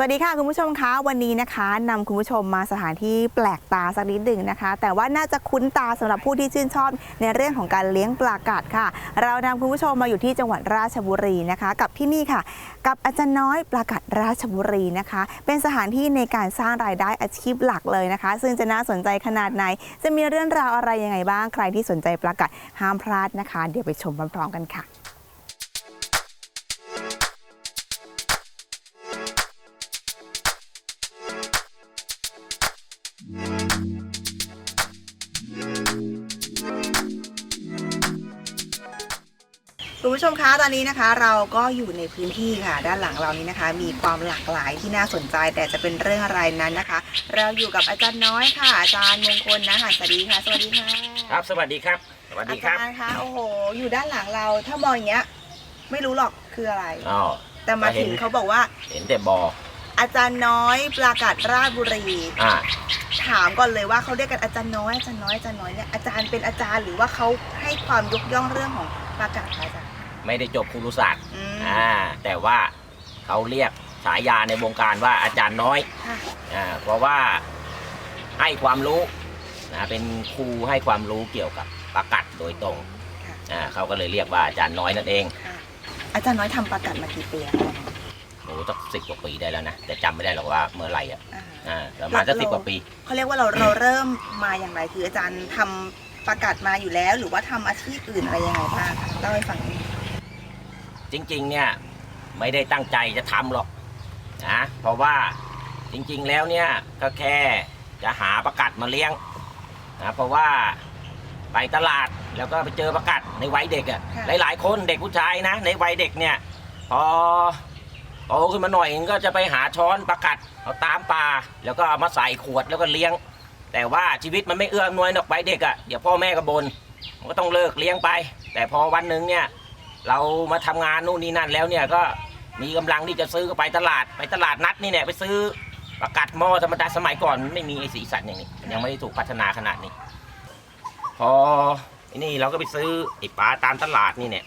สวัสดีค่ะคุณผู้ชมคะวันนี้นะคะนำคุณผู้ชมมาสถานที่แปลกตาสักนิดหนึ่งนะคะ แต่ว่าน่าจะคุ้นตาสำหรับผู้ที่ชื่นชอบในเรื่องของการเลี้ยงปลากัดค่ะ เรานำคุณผู้ชมมาอยู่ที่จังหวัดราชบุรีนะคะ กับที่นี่ค่ะ กับอาจารย์น้อยปลากัดราชบุรีนะคะ เป็นสถานที่ในการสร้างรายได้อาชีพหลักเลยนะคะ ซึ่งจะน่าสนใจขนาดไหน จะมีเรื่องราวอะไรยังไงบ้างใครที่สนใจปลากัดห้ามพลาดนะคะ เดี๋ยวไปชมพร้อมๆกันค่ะ คุณผู้ชมคะตอนนี้นะคะ เราก็อยู่ในพื้นที่ค่ะ ด้านหลังเรานี้นะคะ มีความหลากหลายที่น่าสนใจ แต่จะเป็นเรื่องอะไรนั้นนะคะ เราอยู่กับอาจารย์น้อยค่ะ อาจารย์มงคลนะคะสวัสดีค่ะ สวัสดีค่ะครับ สวัสดีครับ สวัสอาดีครับ จารย์คะโอ้โห อยู่ด้านหลังเราถ้ามองอย่างเงี้ย ไม่รู้หรอกคืออะไรอ๋อแต่มาถึงเขาบอกว่า เห็นแต่บอกอาจารย์น้อยปลากาศราชบุรี อ่า ถามก่อนเลยว่าเขาเรียกกันอาจารย์น้อยอาจารย์น้อยอาจารย์น้อยเนี่ยอาจารย์เป็นอาจารย์หรือว่าเขาให้ความยกย่องเรื่องของปลากาศคะอาจารย์ ไม่ได้จบครุศาสตร์อืมอ่าแต่ว่าเขาเรียกฉายาในวงการว่าอาจารย์น้อยค่ะอ่าเพราะว่าให้ความรู้นะเป็นครูให้ความรู้เกี่ยวกับประกัดโดยตรงค่ะอ่าเขาก็เลยเรียกว่าอาจารย์น้อยนั่นเองค่ะ อาจารย์น้อยทำปลากัดมากี่ปีแล้วคะโอ้สักสิบกว่าปีได้แล้วนะแต่จำไม่ได้หรอกว่าเมื่อไหร่อะอ่าอ่าประมาณสักสิบกว่าปี เขาเรียกว่าเราเราเริ่มมาอย่างไร คืออาจารย์ทำปลากัดมาอยู่แล้ว หรือว่าทำอาชีพอื่นอะไรยังไงบ้างคะเล่าให้ฟังหน่อย จริงๆเนี่ยไม่ได้ตั้งใจจะทำหรอกนะเพราะว่าจริงๆแล้วเนี่ยก็แค่จะหาประกัดมาเลี้ยงนะเพราะว่าไปตลาดแล้วก็ไปเจอประกัดในวัยเด็กอะ่ะหลายๆ คนเด็กผู้ชายนะ ในวัยเด็กเนี่ยพอโตขึ้นมาหน่อยก็จะไปหาช้อนประกัดเอาตามป่าแล้วก็เอามาใส่ขวดแล้วก็เลี้ยง แต่ว่าชีวิตมันไม่เอื้ออำนวยหรอกวัยเด็กอะ่ะเดี๋ยวพ่อแม่ก็บน่นมันก็ต้องเลิกเลี้ยงไป แต่พอวันหนึ่งเนี่ย เรามาทำงานนู่นนี่นั่นแล้วเนี่ยก็มีกำลังที่จะซื้อก็ไปตลาดไปตลาดนัดนี่เนี่ยไปซื้อประกัดหม้อธรรมดาสมัยก่อนไม่มีไอสีสันอย่างนี้ยังไม่ได้ถูกพัฒนาขนาดนี้พอไอนี่เราก็ไปซื้อไอปลาตามตลาดนี่เนี่ย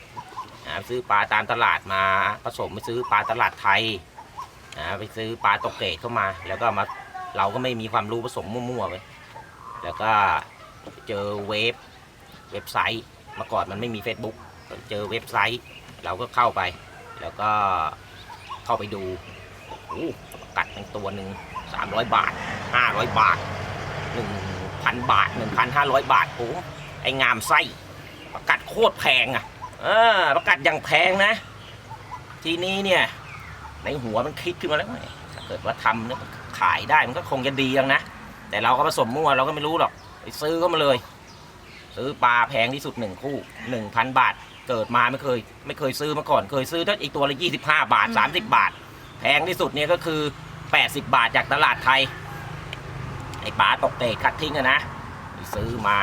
ซื้อปลาตามตลาดมาผสมไปซื้อปลาตลาดไทยไปซื้อปลาตกเกตเข้ามา แล้วก็มาเราก็ไม่มีความรู้ผสมมั่วๆไปแล้วก็เจอเว็บเว็บไซต์มื่อก่อนมันไม่มี Facebook เจอเว็บไซต์ เราก็เข้าไป แล้วก็เข้าไปดูโอ้โหกัดทั้งตัวหนึ่งสามร้อยบาทห้าร้อยบาทหนึ่งพันบาทหนึ่งพันห้าร้อยบาทโอ้โหไองามไส้ประกัดโคตรแพงอะเออประกัดอย่างแพงนะ ทีนี้เนี่ยในหัวมันคิดขึ้นมาแล้วไงถ้าเกิดว่าทำเนี่ยขายได้มันก็คงจะดีแล้วนะ แต่เราก็ผสมมั่วเราก็ไม่รู้หรอกไปซื้อก็มาเลย ซื้อปลาแพงที่สุดหนึ่งคู่หนึ่งพันบาท เกิดมาไม่เคย ไม่เคยซื้อมาก่อนเคยซื้อถ้าอีกตัวละยี่สิบห้าบาทสามสิบาท แพงที่สุดเนี่ยก็คือแปดสิบาทจากตลาดไทย ไอ้ปลาตกเตะคัดทิ้งอะนะไปซื้อมา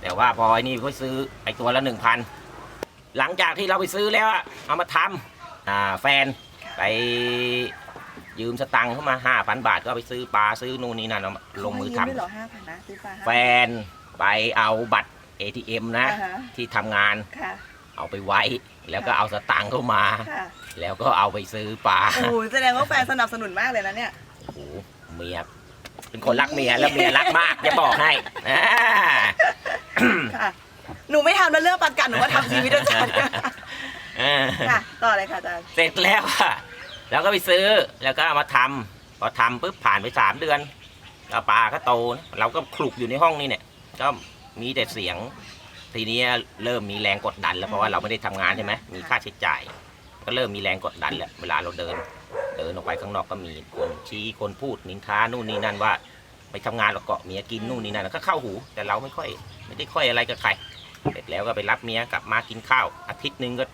แต่ว่าพอไอ้นี่ก็ซื้อไอ้ตัวละหนึ่งพันหลังจากที่เราไปซื้อแล้วอะเอามาทำอ่าแฟนไปยืมสตังค์เข้ามาห้าพันบาทก็เอาไปซื้อปลาซื้อนู่นนี่นั่นเอามาลงมือทำเขาให้ยืด้วยเหรอห้าพันนะซื้อปลาแฟนไปเอาบัตร ATM นะ อ่าฮะ ที่ทำงาน ค่ะ เอาไปไว้ แล้วก็เอาสตังค์เข้ามา ค่ะแล้วก็เอาไปซื้อปลา โอ้โหแสดงว่าแฟนสนับสนุนมากเลยนะเนี่ย โอ้โหเมียเป็นคนรักเมียแล้วเมียรักมากจะบอกให้อ่าค่ะ หนูไม่ทำแล้วเรื่องประกันหนูว่าทำชีวิตอาจารย์อ่าค่ะ ต่อเลยค่ะอาจารย์ เสร็จแล้วอะแล้วก็ไปซื้อแล้วก็เอามาทำพอทำปุ๊บผ่านไปสามเดือนก็ปลาก็โตนะเราก็คลุกอยู่ในห้องนี่เนี่ย ก็มีแต่เสียง ทีนี้เริ่มมีแรงกดดันแล้วเพราะว่าเราไม่ได้ทำงานใช่ไหมมีค่าใช้จ่าย ก็เริ่มมีแรงกดดันแล้วเวลาเราเดิน เดินออกไปข้างนอกก็มีคนชี้คนพูดนินทานู่นนี่นั่นว่าไปทำงานเราเกาะเมียกินนู่นนี่นั่นก็เข้าหู แต่เราไม่ค่อย ไม่ได้ค่อยอะไรกับใครเสร็จแล้วก็ไปรับเมียกลับมากินข้าว อาทิตย์หนึ่งก็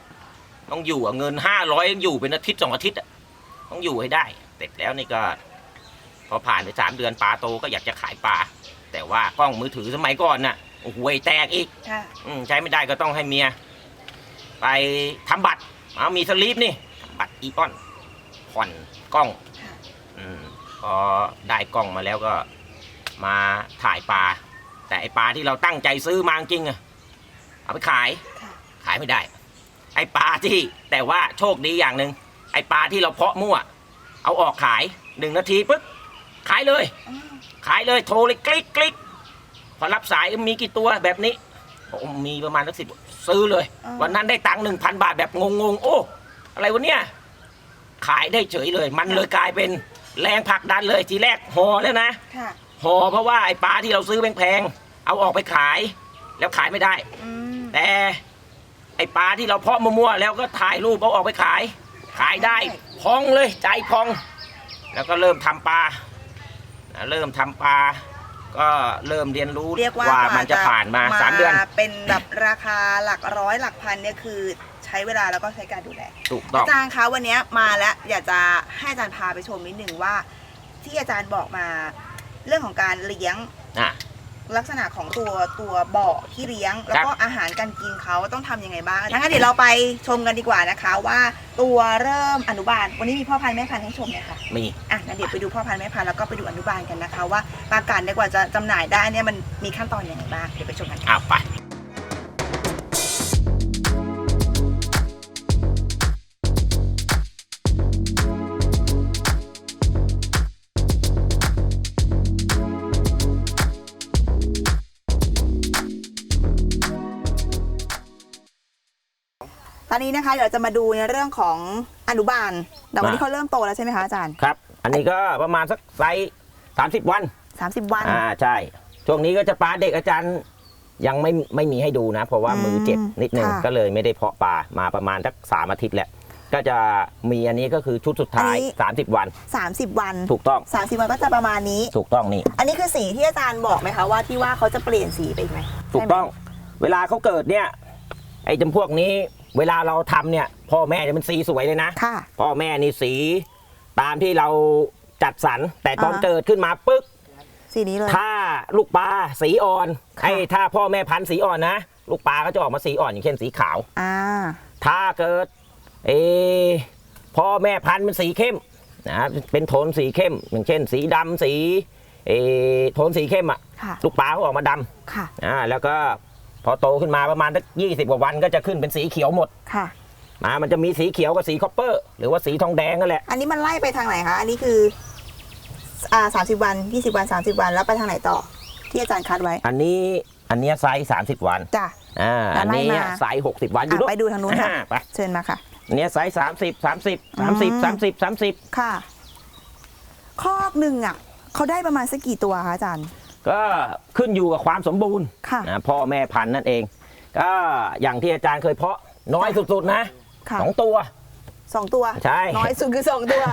ต้องอยู่อะเงินห้าร้อยยังอยู่เป็นอาทิตย์สองอาทิตย์อะต้องอยู่ให้ได้ เสร็จแล้วนี่ก็ พอผ่านไปสามเดือนปลาโตก็อยากจะขายปลาแต่ว่ากล้องมือถือสมัยก่อนน่ะ โอ้โหแตกอีกค่ะอืมใช้ไม่ได้ก็ต้องให้เมีย ไปทำบัตรเอามีสลีปนี่บัตรอีออนผ่อนกล้อง ค่ะอืมพอได้กล้องมาแล้วก็มาถ่ายปลา แต่ไอปลาที่เราตั้งใจซื้อมาจริงๆอะเอาไปขาย ค่ะขายไม่ได้ ไอปลาที่แต่ว่าโชคดีอย่างหนึ่งไอปลาที่เราเพาะมั่ว เอาออกขายหนึ่งนาทีปุ๊บขายเลยอืมขายเลยโทรเลยคลิกคลิกพ อรับสายมีกี่ตัวแบบนี้โอ้มีประมาณสักสิบซื้อเลยวันนั้นได้ตังค์หนึ่งพันบาทแบบงงๆ โอ้ อะไรวะเนี่ย ขายได้เฉยเลย มันเลยกลายเป็นแรงผลักดันเลยทีแรกห่อแล้วนะ ค่ะห่อเพราะว่าไอ้ปลาที่เราซื้อแพงๆ เอาออกไปขายแล้วขายไม่ได้ อืมแต่ไอ้ปลาที่เราเพาะมั่วๆแล้วก็ถ่ายรูปเอาออกไปขาย ขายได้พองเลยใจพอง แล้วก็เริ่มทำปลา เริ่มทำปลา ก็เริ่มเรียนรู้เรียกว่าว่ามันจะผ่านมาสามเดือน เป็นแบบราคาหลักร้อยหลักพันเนี่ยคือใช้เวลาแล้วก็ใช้การดูแลถูกต้องอาจารย์คะวันนี้มาแล้วอยากจะให้อาจารย์พาไปชมนิดหนึ่งว่า ที่อาจารย์บอกมาเรื่องของการเลี้ยงอะ ลักษณะของตัวตัวบ่อที่เลี้ยง แล้วก็อาหารการกินเขาต้องทำยังไงบ้างงั้นเดี๋ยวเราไปชมกันดีกว่านะคะ ว่าตัวเริ่มอนุบาล วันนี้มีพ่อพันธุ์แม่พันธุ์ให้ชมเนี่ยค่ะมีอะงั้นเดี๋ยวไปดูพ่อพันธุ์แม่พันธุ์แล้วก็ไปดูอนุบาลกันนะคะ ว่าปลาการเนี่ยกว่าจะจำหน่ายได้เนี่ยมันมีขั้นตอนยังไงบ้างเดี๋ยวไปชมกันค่ะอ้าวไป ตอนนี้นะคะเดี๋ยวเราจะมาดูในเรื่องของอนุบาล แต่วันนี้เขาเริ่มโตแล้วใช่ไหมคะอาจารย์ ครับ อันนี้ก็ประมาณสักไซส์สามสิบวัน 30 วัน อ่าใช่ ช่วงนี้ก็จะปลาเด็กอาจารย์ยังไม่ไม่มีให้ดูนะ เพราะว่าอืมมือเจ็บนิดนึงค่ะ ก็เลยไม่ได้เพาะปลามาประมาณสักสามอาทิตย์แล้ว ก็จะมีอันนี้ก็คือชุดสุดท้ายอันนี้30 วัน 30 วัน ถูกต้อง30 วันก็จะประมาณนี้ ถูกต้องนี่ อันนี้คือสีที่อาจารย์บอกไหมคะว่าที่ว่าเขาจะเปลี่ยนสีไปอีกไหมถูกต้อง เวลาเขาเกิดเนี่ย ไอ้จำพวกนี้ เวลาเราทำเนี่ย พ่อแม่จะเป็นสีสวยเลยนะ ค่ะ พ่อแม่นี่สี ตามที่เราจัดสรรแต่ตอนอ่าฮะเกิดขึ้นมาปึ๊บ สีนี้เลย ถ้าลูกปลาสีอ่อนค่ะ ไอ้ถ้าพ่อแม่พันธุ์สีอ่อนนะลูกปลาก็จะออกมาสีอ่อนอย่างเช่นสีขาว อ่า ถ้าเกิดเออพ่อแม่พันธุ์เป็นสีเข้มนะเป็นโทนสีเข้ม อย่างเช่น สีดำสีเออโทนสีเข้มอะค่ะ ลูกปลาเขาออกมาดค่ะำอ่าแล้วก็ พอโตขึ้นมาประมาณสักยี่สิบกว่าวันก็จะขึ้นเป็นสีเขียวหมดค่ะนะมันจะมีสีเขียวกับสีคอปเปอร์ หรือว่าสีทองแดงนั่นแหละ อันนี้มันไล่ไปทางไหนคะ อันนี้คือ อ่าสามสิบวันยี่สิบวันสามสิบวันแล้วไปทางไหนต่อ ที่อาจารย์คัดไว้ อันนี้อันเนี้ยไซส์สามสิบวันจ้ะอ่าแล้อัวนไล่นี้มาไซส์หกสิบวันอยู่อะไปดูทางนู้นค่ะอ่ไปเชิญมาค่ะอันเนี้ยไซส์สามสิบสามสิบสามสิบอืมสามสิบสามสิบค่ะ คอกหนึ่งอะเขาได้ประมาณสักกี่ตัวคะอาจารย์ ก็ขึ้นอยู่กับความสมบูรณ์ค่ะนะพ่อแม่พันธุ์นั่นเอง ก็อย่างที่อาจารย์เคยเพาะน้อยสุดๆนะค่ะ สองตัว สองตัวใช่ น้อยสุดคือสองตัว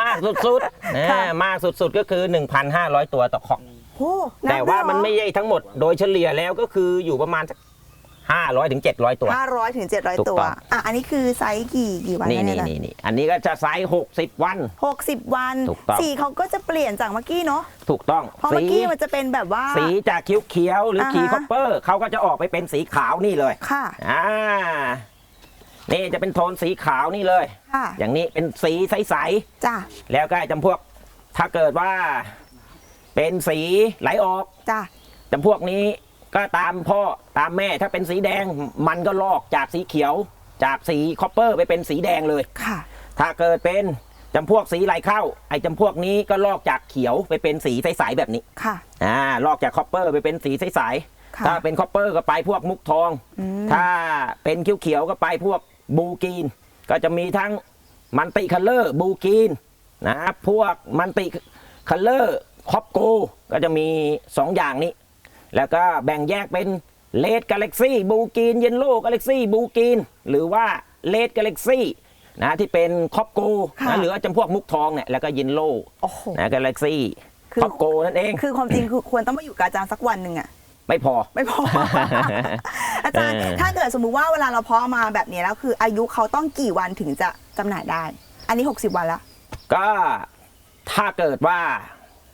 มากสุดๆนะค่ะ มากสุดๆก็คือ 1,500 ตัวต่อคอกโอ้นับแต่ว่ามันด้ไม่เหรอ ใช่ทั้งหมดโดยเฉลี่ยแล้วก็คืออยู่ประมาณสัก 500ถึง700 ตัวห้าร้อยถึงเจ็ดร้อยถูกตัวต้องอะ อันนี้คือไซส์กี่กี่วันนี่คะนี่เยนี่นี่อันนี้ก็จะไซส์60 วันหกสิบวันถูกต้องสีเขาก็จะเปลี่ยนจากเมื่อกี้เนาะถูกต้องเพราะเมื่อกี้มันจะเป็นแบบว่า สีจากเขียวๆหรืออ่าฮะขีคอปเปอร์เขาก็จะออกไปเป็นสีขาวนี่เลยค่ะอ่านี่จะเป็นโทนสีขาวนี่เลยค่ะอย่างนี้เป็นสีใสจ้ะๆแล้วก็ไอ้จำพวกถ้าเกิดว่า เป็นสีไหลออกจ้ะจำพวกนี้ ก็ตามพ่อตามแม่ถ้าเป็นสีแดงมันก็ลอกจากสีเขียว จากสีคอปเปอร์ไปเป็นสีแดงเลยค่ะ ถ้าเกิดเป็นจำพวกสีไหลเข้า ไอ้จำพวกนี้ก็ลอกจากเขียวไปเป็นสีใสๆแบบนี้ค่ะอ่าลอกจากคอปเปอร์ไปเป็นสีใสค่ะๆถ้าเป็นคอปเปอร์ก็ไปพวกมุกทองอืมถ้าเป็นเขียวๆก็ไปพวกบูกีน ก็จะมีทั้งมันติคัลเลอร์บูกีนนะพวกมันติคัลเลอร์คอปโกก็จะมี 2 อย่างนี้ แล้วก็แบ่งแยกเป็นเลดกาแล็กซี่บูกีนเยนโลกาแล็กซี่บูกีนหรือว่าเลดกาแล็กซี่นะที่เป็นคอปโกค่ะนะหรือว่าจำพวกมุกทองเนี่ยแล้วก็เยนโลโอ้โหนะกาแล็กซี่คือคอปโกนั่นเอง คือความจริงคือควรต้องมาอยู่กับอาจารย์สักวันหนึ่งอะไม่พอไม่พอ อาจารย์เออถ้าเกิดสมมุติว่าเวลาเราเพาะมาแบบนี้แล้วคือ อายุเขาต้องกี่วันถึงจะจำหน่ายได้ อันนี้ 60 วันแล้ว ก็ถ้าเกิดว่า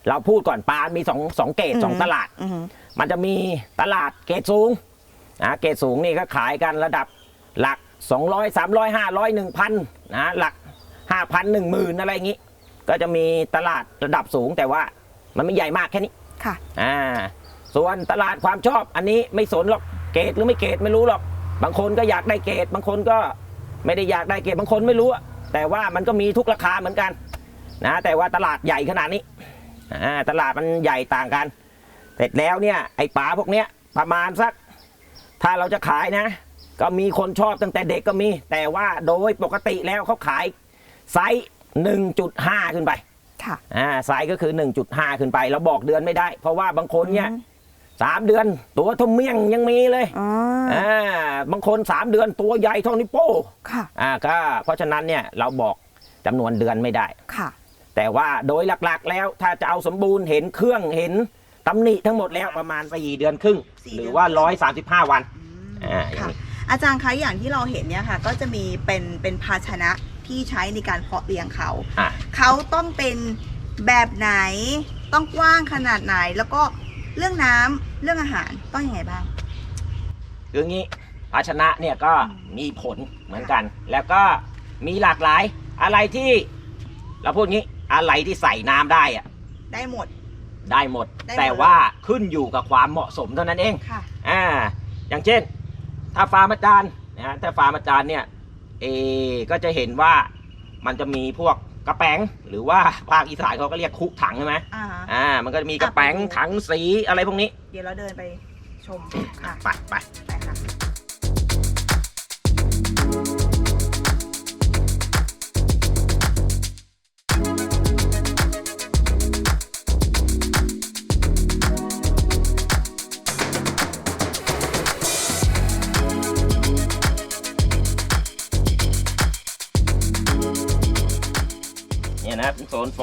เราพูดก่อนปลามีสองสองเกรดสองอืมตลาดอือหือ มันจะมีตลาดเกรดสูงนะเกรดสูงนี่ก็ขายกันระดับหลัก 200 300 500 1,000นะหลัก 5,000 10,000อะไรอย่างนี้ ก็จะมีตลาดระดับสูงแต่ว่ามันไม่ใหญ่มากแค่นี้ค่ะอ่าส่วนตลาดความชอบอันนี้ไม่สนหรอกเกรดหรือไม่เกรดไม่รู้หรอก บางคนก็อยากได้เกรดบางคนก็ไม่ได้อยากได้เกรดบางคนไม่รู้อะแต่ว่ามันก็มีทุกราคาเหมือนกันนะแต่ว่าตลาดใหญ่ขนาดนี้อ่าตลาดมันใหญ่ต่างกันเส ร็จแล้วเนี่ยไอ้ปลาพวกเนี้ยประมาณสัก ถ้าเราจะขายนะ ก็มีคนชอบตั้งแต่เด็กก็มี แต่ว่าโดยปกติแล้วเขาขายไซส์1.5 ขึ้นไปค่ะอ่าไซส์ก็คือ 1.5 ขึ้นไป เราบอกเดือนไม่ได้ เพราะว่าบางคนเนี่ยอืมสามเดือนตัวเทมเมี่ยงยังมีเลยอ๋ออ่าบางคน3เดือนตัวใหญ่เท่านิ้วโป้งค่ะอ่าก็เพราะฉะนั้นเนี่ยเราบอกจำนวนเดือนไม่ได้ค่ะ แต่ว่าโดยหลักๆแล้วถ้าจะเอาสมบูรณ์เห็นเครื่องเห็น ตำหนิทั้งหมดแล้วประมาณ4เดือนครึ่ง สี่หเดือนรือว่า135 วันอ่าอย่างค่ะนี้ อาจารย์คะอย่างที่เราเห็นเนี่ยค่ะ ก็จะมีเป็นเป็นภาชนะที่ใช้ในการเพาะเลี้ยงเขา อ่าเขาต้องเป็นแบบไหนต้องกว้างขนาดไหน แล้วก็เรื่องน้ำเรื่องอาหารต้องยังไงบ้าง คืองี้ภาชนะเนี่ยก็มีผลเหมือนกัน แล้วก็มีหลากหลายอะไรที่ เราพูดงี้อะไรที่ใส่น้ำได้อะได้หมด ได้หมด ได้หมด แต่ว่าขึ้นอยู่กับความเหมาะสมเท่านั้นเอง ค่ะ อ่า อย่างเช่น ถ้าฟาร์มอาจารย์นะฮะถ้าฟาร์มอาจารย์เนี่ย เออก็จะเห็นว่ามันจะมีพวกกระแป้งหรือว่าภาคอีสานเขาก็เรียกคุถังใช่ไหมอ่าอ่า มันก็จะมีกระแป้งอะไปดู ถังสีอะไรพวกนี้ เดี๋ยวเราเดินไปชมค่ะ ไปไป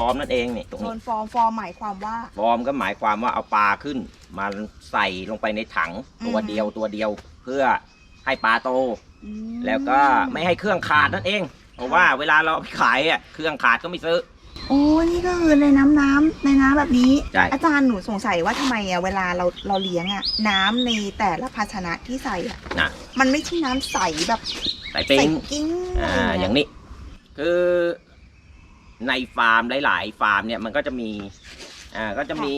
ร์มนั่นเองนี่ตรงโซนี้ นฟอร์มฟอร์มหมายความว่า ฟอร์มก็หมายความว่าเอาปลาขึ้น มาใส่ลงไปในถังตัวอืม เดียวตัวเดียว เพื่อให้ปลาโต อืมแล้วก็ไม่ให้เครื่องขาดนั่นเอง เพราะว่าเวลาเราเอาไปขายอะเครื่องขาดก็ไม่ซื้อ โอ้นี่ก็คือในน้ำน้ำในน้ำแบบนี้ ใช่ อาจารย์หนูสงสัยว่าทำไมอะเวลาเราเราเลี้ยงอะน้ำในแต่ละภาชนะที่ใส่อะนะมันไม่ใช่น้ำใสแบบใส่ใส่ปิ้งกิ้งอ่าอะไรอย่างนี้ คือ ในฟาร์มหลาย ๆ ฟาร์มเนี่ยมันก็จะมีอ่าก็จะมี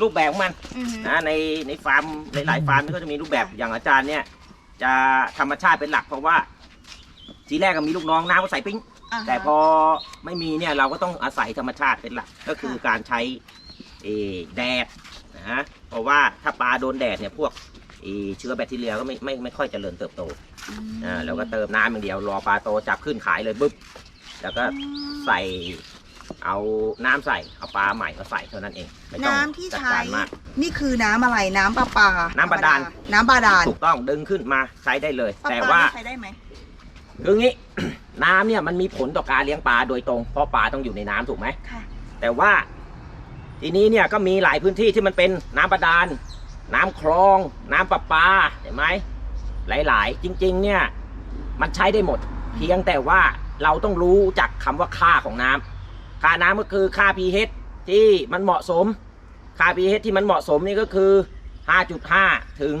รูปแบบของมันอือฮึ นะในในฟาร์มหลาย ๆ ฟาร์มก็จะมีรูปแบบอย่างอาจารย์เนี่ย จะธรรมชาติเป็นหลักเพราะว่า ทีแรกก็มีลูกน้องน้ำก็ใส่ปิ้งอ่าฮะ แต่พอไม่มีเนี่ยเราก็ต้องอาศัยธรรมชาติเป็นหลักก็คือการใช้เอ่อแดดนะฮะเพราะว่าถ้าปลาโดนแดดเนี่ยพวกเอ่อเชื้อแบคทีเรียก็ไม่ไม่ไม่ค่อยเจริญเติบโตอ่าแล้วก็เติมน้ำอย่างเดียวรอปลาโตจับขึ้นขายเลยปุ๊บ แล้วก็ใส่เอาน้ำใส่เอาปลาใหม่มาใส่เท่านั้นเองไม่ต้องน้ำที่จัดใช้การมาก นี่คือน้ำอะไรน้ำประปาน้ำบาดาล น้ำบาดาลถูกต้องดึงขึ้นมาใช้ได้เลย ประแต่ปาว่าใช้ได้ไหม คืองี้ น้ำเนี่ยมันมีผลต่อการเลี้ยงปลาโดยตรง เพราะปลาต้องอยู่ในน้ำถูกไหมค่ะ แต่ว่าทีนี้เนี่ยก็มีหลายพื้นที่ที่มันเป็นน้ำบาดาลน้ำคลอง น้ำประปาเห็นไหมหลาย ๆ จริง ๆ เนี่ยมันใช้ได้หมด เพียงแต่ว่า เราต้องรู้จักคำว่าค่าของน้ำค่าน้ำก็คือค่า pH ที่มันเหมาะสม ค่า pH ที่มันเหมาะสมนี่ก็คือ 5.5 ถึง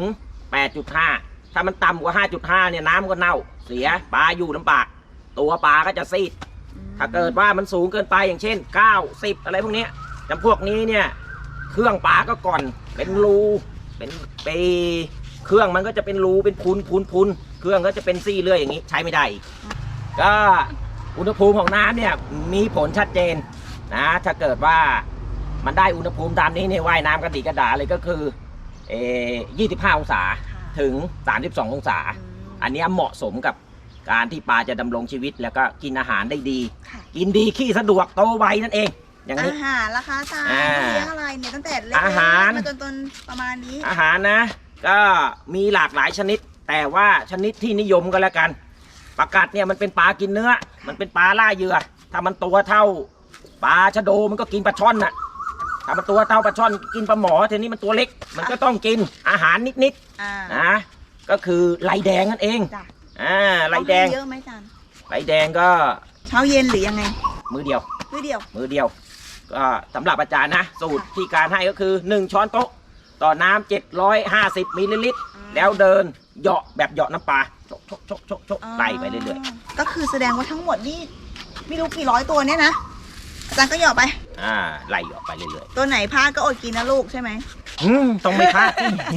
8.5 ถ้ามันต่ำกว่า 5.5 เนี่ยน้ำก็เน่า เสียปลาอยู่ลำบากตัวปลาก็จะซีด ถ้าเกิดว่ามันสูงเกินไปอย่างเช่น 9 10 อะไรพวกนี้จำพวกนี้เนี่ยเครื่องปลาก็ก่อนเป็นรูเป็นไปเครื่องมันก็จะเป็นรูเป็นพุนพุนพุนเครื่องก็จะเป็นซี่เลื่อยอย่างนี้ใช้ไม่ได้ กก็อุณหภูมิของน้ำเนี่ยมีผลชัดเจนนะถ้าเกิดว่ามันได้อุณหภูมิตามนี้เนี่ยว่ายน้ำกระดิกระดาเลยก็คือเอ25 องศาถึง 32 องศา อันเนี้ยเหมาะสมกับการที่ปลาจะดำรงชีวิต แล้วก็กินอาหารได้ดี ค่ะกินดีขี้สะดวกโตไวนั่นเอง อย่างนี้ อาหารราคาจานอ่าเลี้ยงอะไรเนี่ยตั้งแต่เล็กอาหารๆมาจนจนประมาณนี้อาหารนะ ก็มีหลากหลายชนิด แต่ว่าชนิดที่นิยมก็แล้วกัน ปลากัดเนี่ยมันเป็นปลากินเนื้อ มันเป็นปลาล่าเหยื่อ ถ้ามันตัวเท่าปลาชะโดมันก็กินปลาช่อนน่ะ ถ้ามันตัวเท่าปลาช่อนกินปลาหมอทีนี้มันตัวเล็ก มันก็ต้องกินอาหารนิดอ่าๆนะ ก็คือไหลแดงนั่นเอง จ้ะอ่าไหลแดงเอาให้เยอะไหมจานไหลแดงก็เช้าเย็นหรือยังไงมือเดียวมื้อเดียว มือเดียวก็สำหรับอาจารย์นะ สูตรที่การให้ก็คือ 1 ช้อนโต๊ะ ต่อน้ำ750มิลลิลิตร อืม แล้วเดิน เหยาะแบบเหยาะน้ำปลาชกชกชกชกชกไล่ไปเรื่อยๆก็คือแสดงว่าทั้งหมดนี่ไม่รู้กี่ร้อยตัวเนี่ยนะอาจารย์ก็หยอกไป ๆอ่าไล่เหยาะไปเรื่อยตัวไหนพลาดก็อดกินนะลูกใช่ไหมๆอืมต้องไม่พลาด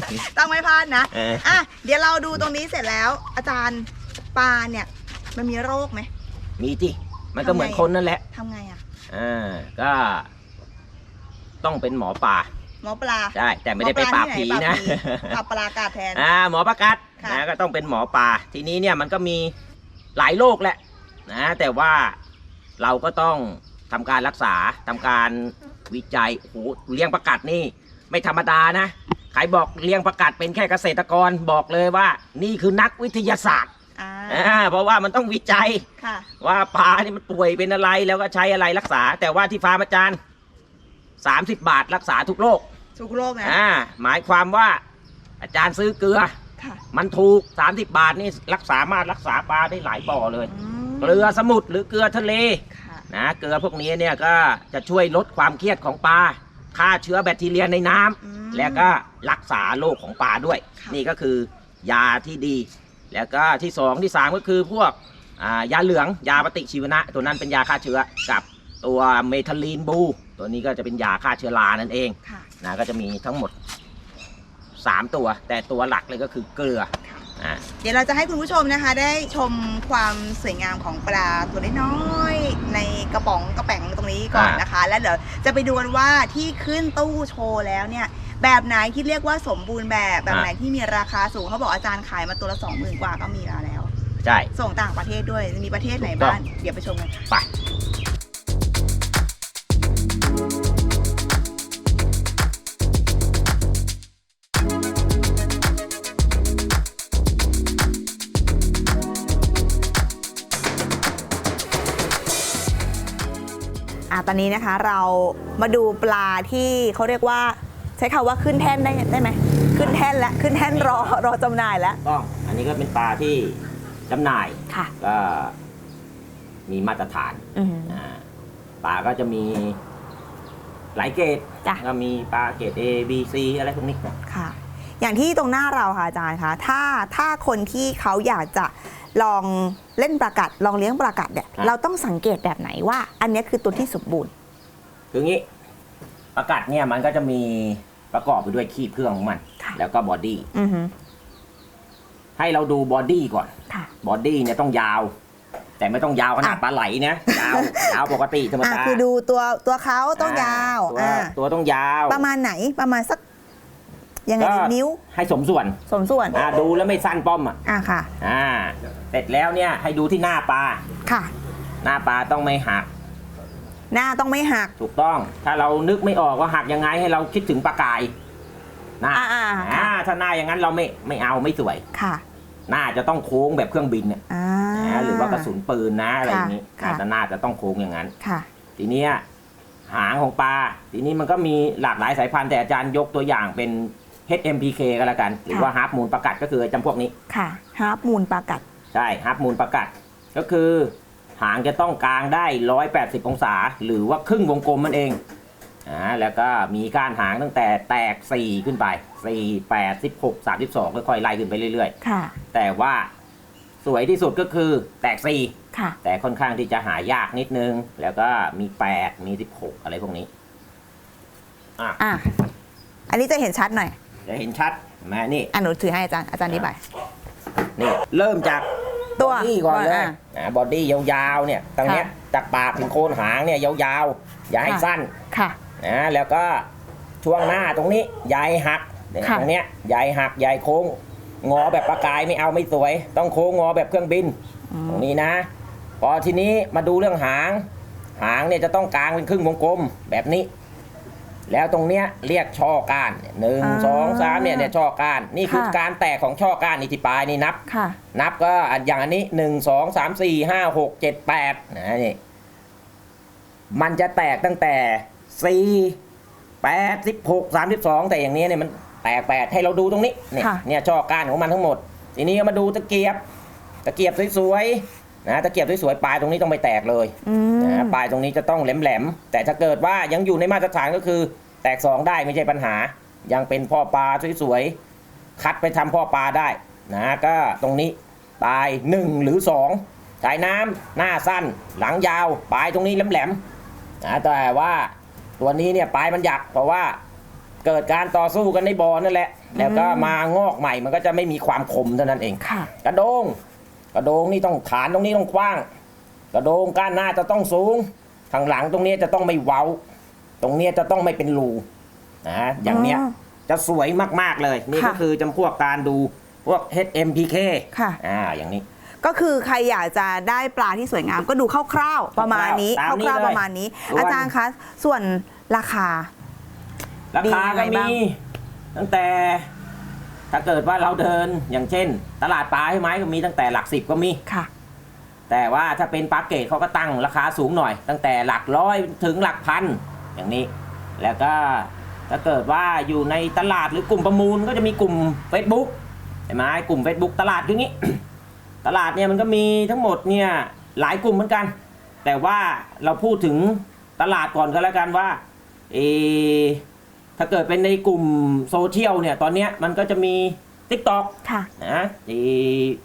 ที่ต้องไม่พลาดนะเอออะเดี๋ยวเราดูตรงนี้เสร็จแล้ว อาจารย์ปลาเนี่ย มันมีโรคไหมมีที่มันก็เหมือนคนนั่นแหละ ทำไงอะ อ่าก็ต้องเป็นหมอป่า หมอปลาใช่แต่ไม่ได้ไปปราบผีนะปราบปลากาศแทนอ่าหมอประกัดค่ะนะก็ต้องเป็นหมอป่าทีนี้เนี่ยมันก็มีหลายโรคแหละนะแต่ว่าเราก็ต้องทำการรักษาทำการวิจัยโอ้โหเลี้ยงประกัดนี่ ไม่ธรรมดานะใครบอกเลี้ยงประกัดเป็นแค่เกษตรกรบอกเลยว่า นี่คือนักวิทยาศาสตร์อ่าอ่าเพราะว่ามันต้องวิจัยค่ะว่าปลานี่มันป่วยเป็นอะไรแล้วก็ใช้อะไรรักษา แต่ว่าที่ฟาร์มอาจารย์ 30 บาทรักษาทุกโรคทุกโรคนะ อ่าหมายความว่าอาจารย์ซื้อเกลือ ค่ะมันถูก 30 บาทนี่รักษามารถรักษาปลาได้หลายบ่อเลยอืมเกลือสมุทรหรือเกลือทะเล ค่ะ นะเกลือพวกนี้เนี่ยก็จะช่วยลดความเครียดของปลาฆ่าเชื้อแบคทีเรียในน้ำอืมแล้วก็รักษาโรคของปลาด้วย ค่ะ นี่ก็คือยาที่ดี แล้วก็ที่สองที่สามก็คือพวกอ่ายาเหลืองยาปฏิชีวนะ ตัวนั้นเป็นยาฆ่าเชื้อกับตัวเมทาลีนบู ตัวนี้ก็จะเป็นยาฆ่าเชื้อรานั่นเองค่ะ นะก็จะมีทั้งหมด 3 ตัว แต่ตัวหลักเลยก็คือเกลืออ่า เดี๋ยวเราจะให้คุณผู้ชมนะคะ ได้ชมความสวยงามของปลาตัวน้อยๆในกระป๋องกระแป๋งตรงนี้ก่อนนะคะ แล้วเดี๋ยวจะไปดูกันว่าที่ขึ้นตู้โชว์แล้วเนี่ย แบบไหนที่เรียกว่าสมบูรณ์แบบแบบไหนที่มีราคาสูงเขาบอกอาจารย์ขายมาตัวละสองหมื่นกว่าก็มีมาแล้ว ใช่ ส่งต่างประเทศด้วยมีประเทศไหนถูกต้อบ้างงเดี๋ยวไปชมกันค่ะ ไป ตอนนี้นะคะ เรามาดูปลาที่เขาเรียกว่า ใช้คำว่าขึ้นแท่นได้ได้ไหมขึ้นแท่นแล้วขึ้นแท่นรอรอจำหน่ายแล้ว ต้อง อันนี้ก็เป็นปลาที่จำหน่ายค่ะ ก็มีมาตรฐานอืมอ่าปลาก็จะมีหลายเกรดจ้ะ ก็มีปลาเกรด A B C อะไรพวกนี้ค่ะ อย่างที่ตรงหน้าเราค่ะอาจารย์คะถ้าถ้าคนที่เขาอยากจะ ลองเล่นประกัด ลองเลี้ยงประกัดเนี่ยครับ เราต้องสังเกตแบบไหนว่า อันเนี้ยคือตัวที่สมบูรณ์ คืองี้ประกัดเนี่ยมันก็จะมีประกอบไปด้วยขี้เครื่องของมัน ค่ะ แล้วก็บอดี้อือฮึให้เราดูบอดี้ก่อน ค่ะ บอดี้เนี่ยต้องยาว แต่ไม่ต้องยาวขนาดอะ ปลาไหลนะยาวยาวปกติธรรมอะดาคือดูตัวตัวเขาต้องยาวอ่อ่าตัวตัวต้องยาว ประมาณไหนประมาณสัก ยังไงก็ ดีนิ้วให้สมส่วน สมส่วนอ่าดูแล้วไม่สั้นป้อมอะอะค่ะ อ่า เสร็จแล้วเนี่ยให้ดูที่หน้าปลา ค่ะ หน้าปลาต้องไม่หัก หน้าต้องไม่หัก ถูกต้อง ถ้าเรานึกไม่ออกว่าหักยังไงให้เราคิดถึงปลากายหน้าอ่าอ่าอ่าถ้าหน้าอย่างนั้นเราไม่ไม่เอาไม่สวย ค่ะหน้าจะต้องโค้งแบบเครื่องบินเนี่ยอ่า นะหรือว่ากระสุนปืนนะอะไรอย่างนี้ค่ะหน้าจะต้องโค้งอย่างนั้น ค่ะ ทีเนี้ยหางของปลา ทีนี้มันก็มีหลากหลายสายพันธุ์แต่อาจารย์ยกตัวอย่างเป็น HMPK ก็แล้วกัน หรือว่าฮาร์ปมูลประกัดก็คือไอ้จำพวกนี้ ค่ะฮาร์ปมูลปลากัด ใช่ฮาร์ปมูลประกัดก็คือหางจะต้องกลางได้ 180 องศา หรือว่าครึ่งวงกลมมันเองอ่าแล้วก็มีก้านหางตั้งแต่แตก 4 ขึ้นไป 4 8 16 32 ค่อยๆไล่ขึ้นไปเรื่อยค่ะๆแต่ว่าสวยที่สุดก็คือแตก 4 ค่ะ แต่ค่อนข้างที่จะหายากนิดนึง แล้วก็มี 8 มี 16 อะไรพวกนี้ อะอะอันนี้จะเห็นชัดหน่อย จะเห็นชัดเห็นไหมนี่อะหนูถือให้อาจารย์อาจารย์อธิบายนี่ เริ่มจาก ตัวตัวบอดี้ก่อนเลยอ่าอ่าบอดี้ยาวๆเนี่ยตรงเนี้ยค่ะจากปากถึงโคนหางเนี่ยยาวๆอย่าให้ค่ะ สั้นค่ะ นะแล้วก็ช่วงหน้าตรงนี้ใยหักเนี่ยค่ะ ตรงเนี้ยใยหักใยโค้ง งอแบบประกายไม่เอาไม่สวย ต้องโค้งงอแบบเครื่องบินตรงนี้นะพอทีนี้มาดูเรื่องหาง หางเนี่ยจะต้องกลางเป็นครึ่งวงกลมแบบนี้ แล้วตรงเนี้ยเรียกช่อก้านเนี่ยหนึ่งอ่าสองสามเนี่ยเนี่ยช่อก้าน นี่คือค่ะ การแตกของช่อก้านนี่ที่ปลายนี่นับ ค่ะ นับก็อันอย่างอันนี้หนึ่งสองสามสี่ห้าหกเจ็ดแปดนะนี่มันจะแตกตั้งแต่สี่แปดสิบหกสามสิบสองแต่อย่างนี้เนี่ยมันแตกแปดให้เราดูตรงนี้เนี่ยค่ะ เนี่ยช่อก้านของมันทั้งหมด ทีนี้ก็มาดูตะเกียบ ตะเกียบสวยๆ นะตะเกียบสวยๆปลายตรงนี้ต้องไม่แตกเลยอืมนะปลายตรงนี้จะต้องแหลมๆแต่ถ้าเกิดว่ายังอยู่ในมาตรฐานก็คือ แตกสองได้ไม่ใช่ปัญหา ยังเป็นพ่อปลาสวยๆคัดไปทำพ่อปลาได้นะก็ตรงนี้ปลายหนึ่งหรือสองสายน้ำหน้าสั้น หลังยาวปลายตรงนี้แหลมๆนะแต่ว่าตัวนี้เนี่ยปลายมันหยักเพราะว่าเกิดการต่อสู้กันในบ่อนั่นแหละ แล้วก็มางอกใหม่มันก็จะไม่มีความคมเท่านั้นเองค่ะกระโดง กระโดงนี่ต้องฐานตรงนี้ต้องกว้าง กระโดงก้านหน้าจะต้องสูงข้างหลังตรงนี้จะต้องไม่เว้า ตรงเนี้ยจะต้องไม่เป็นรูนะอย่างเนี้ยอ๋อจะสวยมาก ๆ เลย นี่ก็ค่ะคือจำพวกการดูพวก HMPK ค่ะอ่าอย่างนี้ ก็คือใครอยากจะได้ปลาที่สวยงามก็ดูคร่าวๆประมาณนี้ตามนี้คร่าวเลยๆประมาณนี้ส่วนอาจารย์คะส่วนราคา ราคามีก็อะไรบ้ามีงตั้งแต่ ถ้าเกิดว่าเราเดินอย่างเช่น ตลาดปลาให้ไม้ก็มีตั้งแต่หลักสิบก็มี ค่ะ แต่ว่าถ้าเป็นปลาเกตเขาก็ตั้งราคาสูงหน่อย ตั้งแต่หลักร้อยถึงหลักพันอย่างนี้ แล้วก็ถ้าเกิดว่าอยู่ในตลาดหรือกลุ่มประมูลก็จะมีกลุ่ม Facebook ใช่ไหมกลุ่ม Facebook ตลาดคืองี้ ตลาดเนี่ยมันก็มีทั้งหมดเนี่ยหลายกลุ่มเหมือนกัน แต่ว่าเราพูดถึงตลาดก่อนก็แล้วกันว่าเออ ถ้าเกิดเป็นในกลุ่มโซเชียลเนี่ยตอนเนี้ยมันก็จะมี TikTok ค่ะ นะ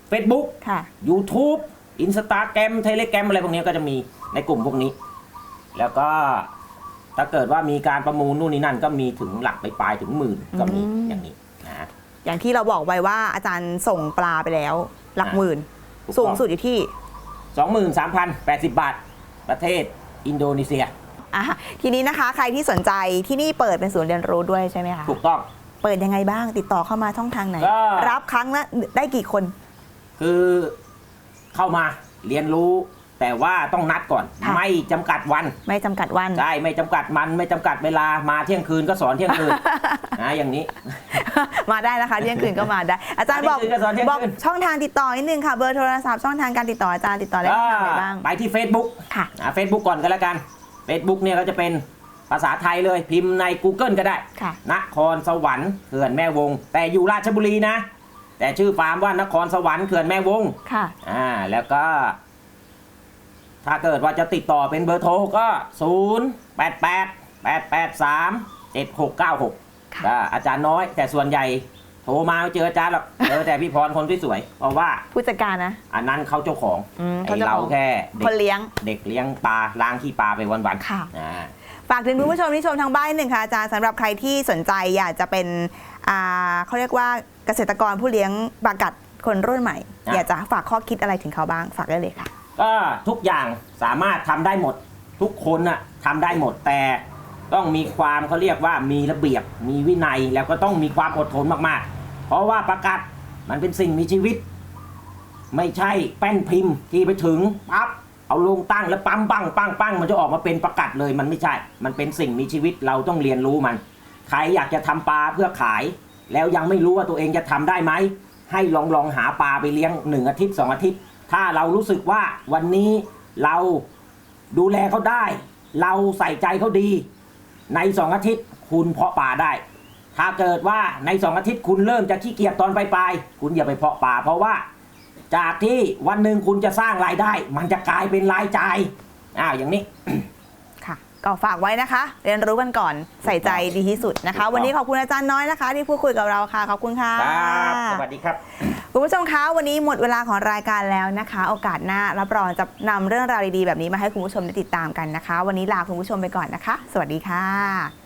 เฟซบุ๊กค่ะ YouTube Instagram Telegram อะไรพวกนี้ก็จะมีในกลุ่มพวกนี้ แล้วก็ถ้าเกิดว่ามีการประมูลนู่นนี่นั่นก็มีถึงหลักไปปลายถึงหมื่นก็มีอืม อย่างนี้นะอย่างที่เราบอกไว้ว่าอาจารย์ส่งปลาไปแล้ว หลักหมื่น ถูกต้อง สูงสุดอยู่ที่สองหมื่นสามพันแปดสิบบาท ประเทศอินโดนีเซีย อะทีนี้นะคะ ใครที่สนใจที่นี่เปิดเป็นศูนย์เรียนรู้ด้วยใช่ไหมคะถูกต้อง เปิดยังไงบ้างติดต่อเข้ามาช่องทางไหน ก็ รับครั้งละได้กี่คน คือเข้ามาเรียนรู้ แต่ว่าต้องนัดก่อน ค่ะ ไม่จำกัดวันไม่จำกัดวันใช่ไม่จำกัดมันไม่จำกัดเวลามาเที่ยงคืนก็สอนเที่ยงคืน นะอย่างนี้ มาได้นะคะเที่ยงคืนก็มาได้ อาจารย์บอกเที่ยงคืนก็สอนเที่ยงคืน บอกช่องทางติดต่อนิดนึงค่ะเบอร์โทรศัพท์ช่องทางการติดต่ออาจารย์ติดต่อได้ก็ช่องทางไหนบ้าง ไปที่ Facebook ค่ะ เฟซบุ๊กก่อนก็แล้วกัน Facebook เนี่ยก็จะเป็นภาษาไทยเลยพิมพ์ใน Google ก็ได้ค่ะนครสวรรค์เขื่อนแม่วง แต่อยู่ราชบุรีนะ แต่ชื่อฟาร์มว่านครสวรรค์เขื่อนแม่วงค่ะ อ่าแล้วก็ ถ้าเกิดว่าจะติดต่อเป็นเบอร์โทรก็ 0 8 8 8 8 3 7 6 9 6ค่ะ ก็อาจารย์น้อยแต่ส่วนใหญ่ โทรมาไม่เจออาจารย์หรอกเจอแต่พี่พรคนที่สวยเพราะว่า ผู้จัดการนะ อันนั้นเขาเจ้าของอืมไอเขาเจ้าเราของแค่เด็คนกเลี้ยงเด็กเลี้ยงปลาล้างขี้ปลาไปวันๆค่ะอ่า ฝากถึงคุณผู้ชมที่ชมทางบ้านนิดหนึ่งค่ะอาจารย์สำหรับใครที่สนใจอยากจะเป็นอ่าเขาเรียกว่าเกษตรกรผู้เลี้ยงปลากัดคนรุ่นใหม่ะอยากจะฝากข้อคิดอะไรถึงเขาบ้างฝากได้เลยค่ะ ก็ทุกอย่างสามารถทำได้หมด ทุกคนน่ะทำได้หมดแต่ ต้องมีความเขาเรียกว่ามีระเบียบมีวินัยแล้วก็ต้องมีความอดทนมากๆ เพราะว่าประกาศมันเป็นสิ่งมีชีวิต ไม่ใช่แป้นพิมพ์ที่ไปถึงปั๊บเอาลงตั้งแล้วปั๊มปั้งปั้งปั้งมันจะออกมาเป็นประกาศเลยมันไม่ใช่ มันเป็นสิ่งมีชีวิตเราต้องเรียนรู้มัน ใครอยากจะทำปลาเพื่อขาย แล้วยังไม่รู้ว่าตัวเองจะทำได้ไหมให้ลองลองหาปลาไปเลี้ยงหนึ่งอาทิตย์สองอาทิตย์ ถ้าเรารู้สึกว่าวันนี้เราดูแลเขาได้ เราใส่ใจเขาดี ในสองอาทิตย์คุณเพาะปลาได้ ถ้าเกิดว่าในสองอาทิตย์คุณเริ่มจะขี้เกียจตอนปลายๆคุณอย่าไปเพาะปลาเพราะว่า จากที่วันหนึ่งคุณจะสร้างรายได้ มันจะกลายเป็นรายจ่ายอ้าวอย่างนี้ค่ะ ก็ฝากไว้นะคะ เรียนรู้กันก่อนใส่ใจดีที่สุดนะคะถูกต้องวันนี้ขอบคุณอาจารย์น้อยนะคะ ที่พูดคุยกับเราค่ะขอบคุณค่ะ ครับสวัสดีครับ คุณผู้ชมคะวันนี้หมดเวลาของรายการแล้วนะคะ โอกาสหน้ารับรองจะนำเรื่องราวดีๆแบบนี้มาให้คุณผู้ชมได้ติดตามกันนะคะ วันนี้ลาคุณผู้ชมไปก่อนนะคะ สวัสดีค่ะ